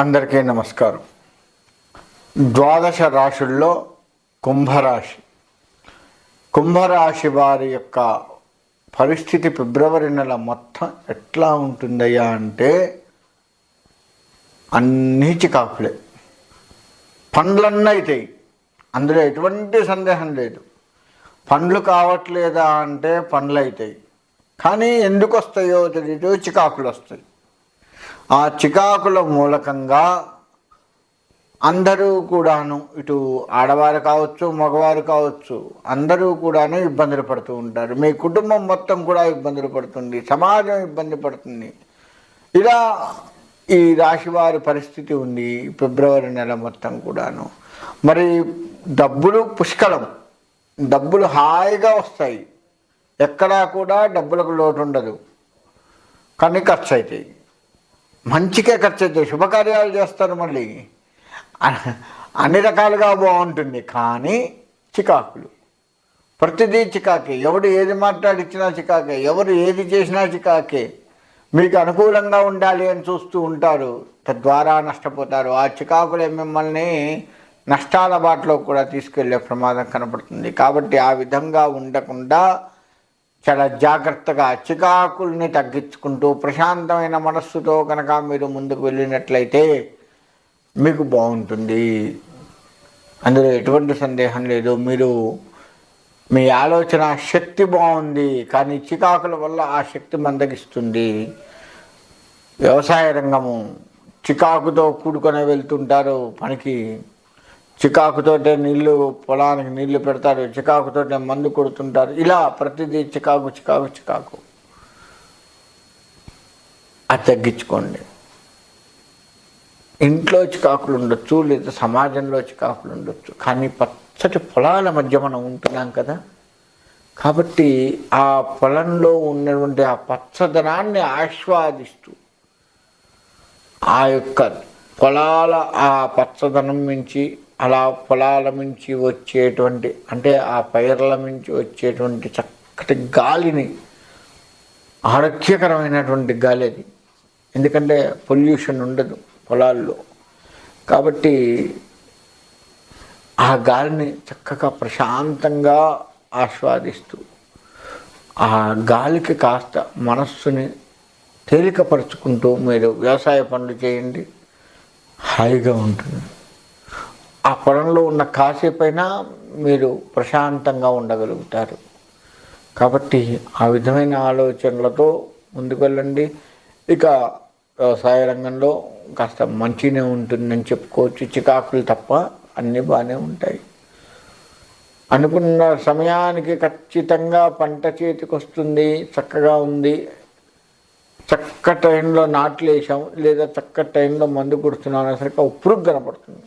అందరికీ నమస్కారం. ద్వాదశ రాశుల్లో కుంభరాశి. కుంభరాశి వారి యొక్క పరిస్థితి ఫిబ్రవరి నెల మొత్తం ఎట్లా ఉంటుందయ్యా అంటే అన్నీ చికాకులే. పండ్లన్నీ అవుతాయి అందులో ఎటువంటి సందేహం లేదు. పండ్లు కావట్లేదా అంటే పండ్లు అవుతాయి కానీ ఎందుకు వస్తాయో తెలియదు చికాకులు వస్తాయి ఆ చికాకుల మూలకంగా అందరూ కూడాను ఇటు ఆడవారు కావచ్చు మగవారు కావచ్చు అందరూ కూడాను ఇబ్బందులు పడుతూ ఉంటారు. మీ కుటుంబం మొత్తం కూడా ఇబ్బందులు పడుతుంది సమాజం ఇబ్బంది పడుతుంది. ఇలా ఈ రాశివారి పరిస్థితి ఉంది ఫిబ్రవరి నెల మొత్తం కూడాను. మరి డబ్బులు పుష్కలం. డబ్బులు హాయిగా వస్తాయి. ఎక్కడా కూడా డబ్బులకు లోటు ఉండదు కానీ ఖర్చు అవుతాయి మంచికే ఖర్చు అయితే శుభకార్యాలు చేస్తారు మళ్ళీ. అన్ని రకాలుగా బాగుంటుంది కానీ చికాకులు. ప్రతిదీ చికాకే. ఎవడు ఏది మాట్లాడిచ్చినా చికాకే. ఎవరు ఏది చేసినా చికాకే. మీకు అనుకూలంగా ఉండాలి అని చూస్తూ ఉంటారు. తద్వారా నష్టపోతారు. ఆ చికాకులే మిమ్మల్ని నష్టాల బాటలో కూడా తీసుకెళ్ళే ప్రమాదం కనపడుతుంది. కాబట్టి ఆ విధంగా ఉండకుండా చాలా జాగ్రత్తగా చికాకుల్ని తగ్గించుకుంటూ ప్రశాంతమైన మనస్సుతో కనుక మీరు ముందుకు వెళ్ళినట్లయితే మీకు బాగుంటుంది. అందులో ఎటువంటి సందేహం లేదు. మీరు మీ ఆలోచన శక్తి బాగుంది కానీ చికాకుల వల్ల ఆ శక్తి మందగిస్తుంది. వ్యవసాయ రంగము చికాకుతో కూడుకొని వెళ్తుంటారు. పనికి చికాకుతోటే నీళ్ళు పొలానికి నీళ్ళు పెడతారు చికాకుతోటే మందు కొడుతుంటారు. ఇలా ప్రతిదీ చికాకు చికాకు చికాకు. అది తగ్గించుకోండి. ఇంట్లో చికాకులు ఉండొచ్చు లేదా సమాజంలో చికాకులు ఉండొచ్చు. కానీ పచ్చటి పొలాల మధ్య మనం ఉంటున్నాం కదా. కాబట్టి ఆ పొలంలో ఉన్నటువంటి ఆ పచ్చదనాన్ని ఆస్వాదిస్తూ ఆ యొక్క పొలాల ఆ పచ్చదనం నుంచి అలా పొలాల నుంచి వచ్చేటువంటి అంటే ఆ పైర్ల నుంచి వచ్చేటువంటి చక్కటి గాలిని ఆరోగ్యకరమైనటువంటి గాలి అది. ఎందుకంటే పొల్యూషన్ ఉండదు పొలాల్లో. కాబట్టి ఆ గాలిని చక్కగా ప్రశాంతంగా ఆస్వాదిస్తూ ఆ గాలికి కాస్త మనస్సుని తేలికపరుచుకుంటూ మీరు వ్యవసాయ పనులు చేయండి. హాయిగా ఉంటుంది. ఆ పొలంలో ఉన్న కాసేపైనా మీరు ప్రశాంతంగా ఉండగలుగుతారు. కాబట్టి ఆ విధమైన ఆలోచనలతో ముందుకు వెళ్ళండి ఇక వ్యవసాయ రంగంలో కాస్త మంచినే ఉంటుందని చెప్పుకోవచ్చు. చికాకులు తప్ప అన్నీ బాగానే ఉంటాయి. అనుకున్న సమయానికి ఖచ్చితంగా పంట చేతికి వస్తుంది చక్కగా ఉంది. చక్క టైంలో నాట్లు వేసాం లేదా చక్క టైంలో మందు కొడుతున్నాం అనేసరికి ఉప్పురుగు కనపడుతుంది.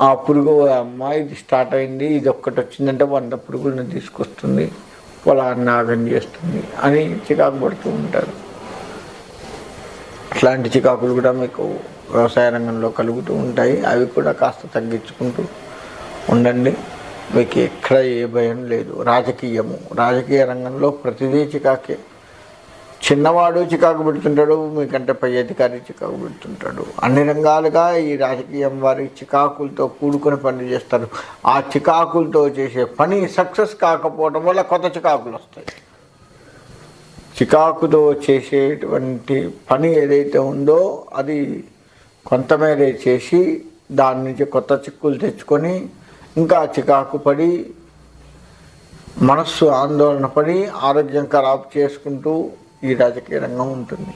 ఆ పురుగు అమ్మ ఇది స్టార్ట్ అయింది ఇది ఒక్కటి వచ్చిందంటే వంద పురుగులను తీసుకొస్తుంది పొలాన్ని నాగం చేస్తుంది అని చికాకు పడుతూ ఉంటారు. అట్లాంటి చికాకులు కూడా మీకు వ్యవసాయ రంగంలో కలుగుతూ ఉంటాయి. అవి కూడా కాస్త తగ్గించుకుంటూ ఉండండి. మీకు ఎక్కడ ఏ భయం లేదు. రాజకీయము. రాజకీయ రంగంలో ప్రతిదీ చికాకే. చిన్నవాడు చికాకు పెడుతుంటాడు మీకంటే పై అధికారి చికాకు పెడుతుంటాడు. అన్ని రంగాలుగా ఈ రాజకీయం వారి చికాకులతో కూడుకుని పని చేస్తారు. ఆ చికాకులతో చేసే పని సక్సెస్ కాకపోవడం వల్ల కొత్త చికాకులు వస్తాయి. చికాకుతో చేసేటువంటి పని ఏదైతే ఉందో అది కొంతమేర చేసి దాని నుంచి కొత్త చిక్కులు తెచ్చుకొని ఇంకా చికాకు పడి మనస్సు ఆందోళన పడి ఆరోగ్యం ఖరాబ్ చేసుకుంటూ ఈ రాజకీయ రంగం ఉంటుంది.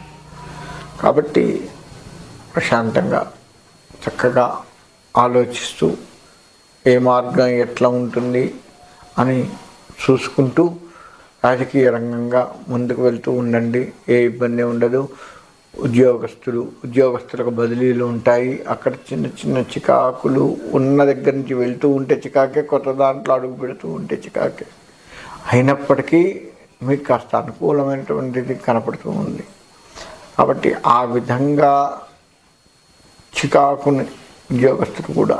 కాబట్టి ప్రశాంతంగా చక్కగా ఆలోచిస్తూ ఏ మార్గం ఎట్లా ఉంటుంది అని చూసుకుంటూ రాజకీయ రంగంగా ముందుకు వెళ్తూ ఉండండి. ఏ ఇబ్బంది ఉండదు. ఉద్యోగస్తులు ఉద్యోగస్తులకు బదిలీలు ఉంటాయి. అక్కడ చిన్న చిన్న చికాకులు ఉన్న దగ్గర నుంచి వెళ్తూ ఉంటే చికాకే కొత్త దాంట్లో అడుగు పెడుతూ ఉంటే చికాకే. అయినప్పటికీ మీకు కాస్త అనుకూలమైనటువంటిది కనపడుతూ ఉంది. కాబట్టి ఆ విధంగా చికాకుని ఉద్యోగస్తులు కూడా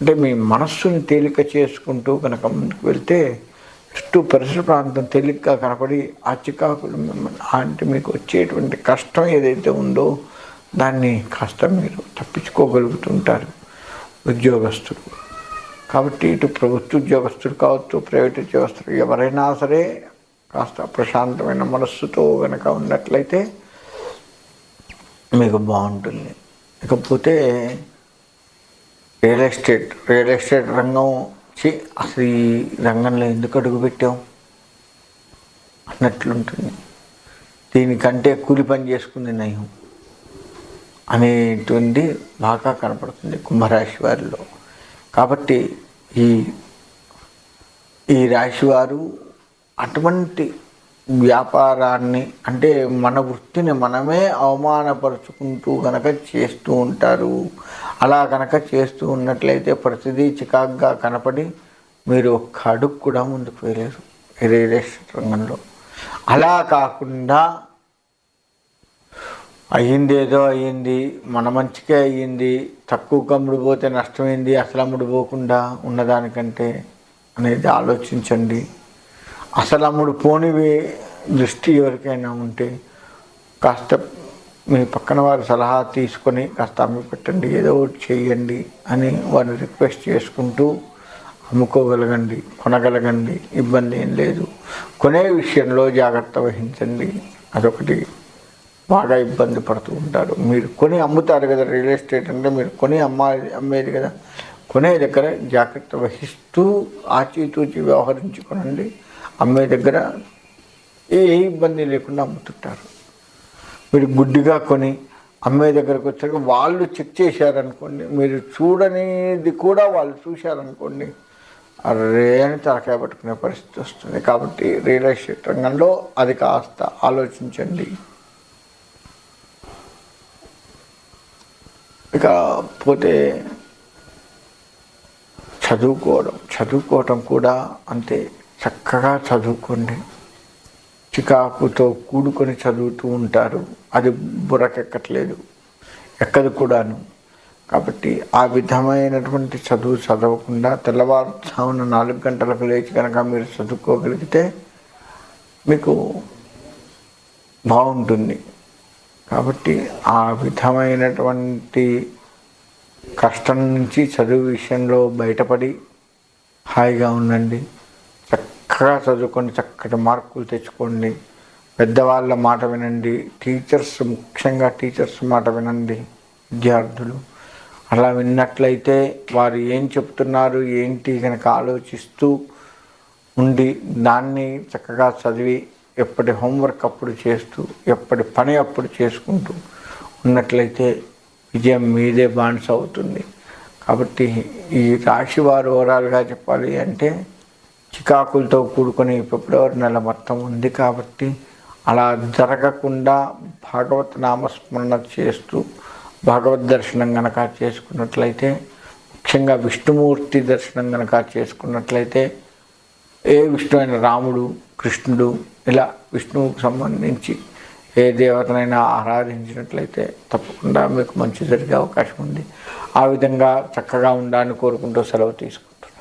అంటే మీ మనస్సుని తేలిక చేసుకుంటూ కనుక ముందుకు వెళ్తే చుట్టూ పరిసర ప్రాంతం తేలికగా కనపడి ఆ చికాకులు మిమ్మల్ని అంటే మీకు వచ్చేటువంటి కష్టం ఏదైతే ఉందో దాన్ని కాస్త మీరు తప్పించుకోగలుగుతుంటారు ఉద్యోగస్తులు. కాబట్టి ఇటు ప్రభుత్వ ఉద్యోగస్తులు కావచ్చు ప్రైవేట్ ఉద్యోగస్తులు ఎవరైనా సరే కాస్త ప్రశాంతమైన మనస్సుతో కనుక ఉన్నట్లయితే మీకు బాగుంటుంది. ఇకపోతే రియల్ ఎస్టేట్ రియల్ ఎస్టేట్ రంగం చి అసలు ఈ రంగంలో ఎందుకు అడుగుపెట్టాం అన్నట్లుంటుంది. దీనికంటే కూలి పని చేసుకుంది నయం అనేటువంటి బాగా కనపడుతుంది కుంభరాశి వారిలో. కాబట్టి ఈ ఈ రాశివారు అటువంటి వ్యాపారాన్ని అంటే మన వృత్తిని మనమే అవమానపరుచుకుంటూ గనక చేస్తూ ఉంటారు. అలా గనక చేస్తూ ఉన్నట్లయితే ప్రతిదీ చికాగ్గా కనపడి మీరు ఒక్క అడుగు కూడా ముందుకు వేయలేరు రియల్ ఎస్టేట్ రంగంలో. అలా కాకుండా అయ్యింది ఏదో అయ్యింది మన మంచికే అయ్యింది తక్కువ అమ్ముడుపోతే నష్టమైంది అసలు అమ్ముడుపోకుండా ఉన్నదానికంటే అనేది ఆలోచించండి. అసలు అమ్ముడు పోనివి దృష్టి ఎవరికైనా ఉంటే కాస్త మీ పక్కన వారి సలహా తీసుకొని కాస్త అమ్మి పెట్టండి ఏదో ఒకటి చేయండి అని వారిని రిక్వెస్ట్ చేసుకుంటూ అమ్ముకోగలగండి కొనగలగండి ఇబ్బంది ఏం లేదు. కొనే విషయంలో జాగ్రత్త వహించండి. అదొకటి బాగా ఇబ్బంది పడుతూ ఉంటారు. మీరు కొని అమ్ముతారు కదా రియల్ ఎస్టేట్ అంటే మీరు కొని అమ్మాలి అమ్మేది కదా. కొనే దగ్గర జాగ్రత్త వహిస్తూ ఆచితూచి వ్యవహరించుకోనండి. అమ్మే దగ్గర ఏ ఇబ్బంది లేకుండా అమ్ముతుంటారు. మీరు గుడ్డిగా కొని అమ్మే దగ్గరకు వచ్చాక వాళ్ళు చెక్ చేశారనుకోండి మీరు చూడనిది కూడా వాళ్ళు చూశారనుకోండి అరే అని తలకాయ పట్టుకునే పరిస్థితి వస్తుంది. కాబట్టి రియల్ ఎస్టేట్ రంగంలో అది కాస్త ఆలోచించండి. ఇక పోతే చదువుకోవడం చదువుకోవటం కూడా అంతే. చక్కగా చదువుకోండి. చికాకుతో కూడుకొని చదువుతూ ఉంటారు. అది బుర్రకెక్కట్లేదు. ఎక్కదు కూడాను. కాబట్టి ఆ విధమైనటువంటి చదువు చదవకుండా తెల్లవారుజామున నాలుగు గంటలకు లేచి కనుక మీరు చదువుకోగలిగితే మీకు బాగుంటుంది. కాబట్టి ఆ విధమైనటువంటి కష్టం నుంచి చదువు విషయంలో బయటపడి హాయిగా ఉండండి. చక్కగా చదువుకొని చక్కటి మార్కులు తెచ్చుకోండి. పెద్దవాళ్ళ మాట వినండి. టీచర్స్ ముఖ్యంగా టీచర్స్ మాట వినండి విద్యార్థులు. అలా విన్నట్లయితే వారు ఏం చెప్తున్నారు ఏంటి కనుక ఆలోచిస్తూ ఉండి దాన్ని చక్కగా చదివి ఎప్పటి హోంవర్క్ అప్పుడు చేస్తూ ఎప్పటి పని అప్పుడు చేసుకుంటూ ఉన్నట్లయితే విజయం మీదే బానిస అవుతుంది. కాబట్టి ఈ రాశి వారు ఓవరాల్గా చెప్పాలి అంటే చికాకులతో కూడుకుని ఫిబ్రవరి నెల మొత్తం ఉంది కాబట్టి అలా జరగకుండా భాగవత నామస్మరణ చేస్తూ భగవద్ దర్శనం గనక చేసుకున్నట్లయితే ముఖ్యంగా విష్ణుమూర్తి దర్శనం గనక చేసుకున్నట్లయితే ఏ విష్ణు అయిన రాముడు కృష్ణుడు ఇలా విష్ణువుకు సంబంధించి ఏ దేవతనైనా ఆరాధించినట్లయితే తప్పకుండా మీకు మంచి జరిగే అవకాశం ఉంది. ఆ విధంగా చక్కగా ఉండాలని కోరుకుంటూ సెలవు తీసుకుంటాం